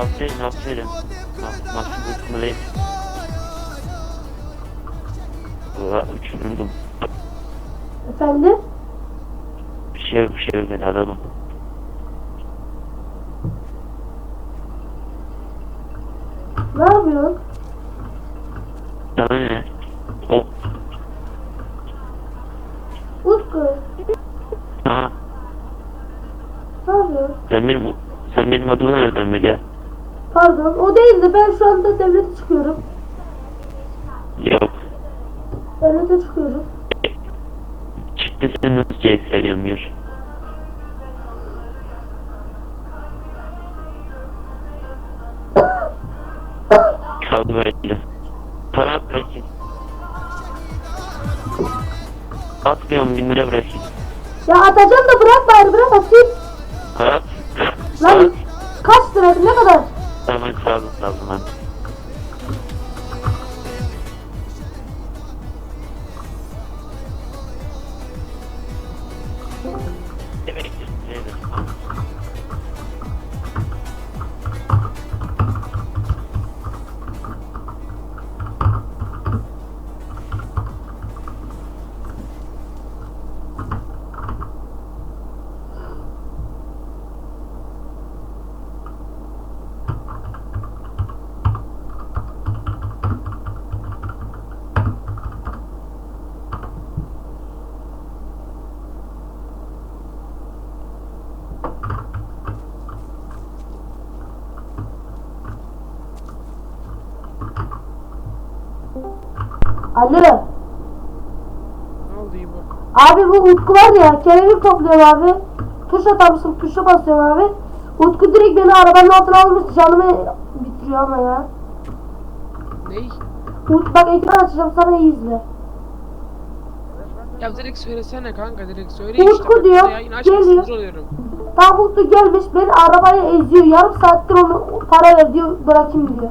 Aferin aferin. Nasıl tutmalıyım. Valla uçurdum. Efendim? Bir şey yok bir şey yok ben adamım. Ne yapıyorsun? Sana ne? O. Utku. Ha. Ne yapıyorsun? Sen benim, sen benim adımı nereden biliyorsun? Pardon. O değil de ben şu anda devlete çıkıyorum. Yok. Devlete çıkıyorum. Çıktı sen nasıl CS'lemiyor? Kaldı böyle. Para at bırakayım. Atmıyorum bin lira bırakayım. Ya atacağım da bırak bari bırak atayım. Sağ olun sağ olun. Alo. Ne oldu İbo? Abi bu Utku var ya kelebek topluyor abi. Tuş atamışım tuşa basıyorum abi. Utku direkt beni arabanın altına almış canımı bitiriyor ama ya. Ney? Ut bak ekran açacağım sana iyi izle. Ya direkt söylesene kanka direkt söyle Utku işte. diyor, Yayın geliyor. oluyorum. Tam Utku gelmiş beni arabaya eziyor. Yarım saattir onu para ver diyor bırakayım diyor.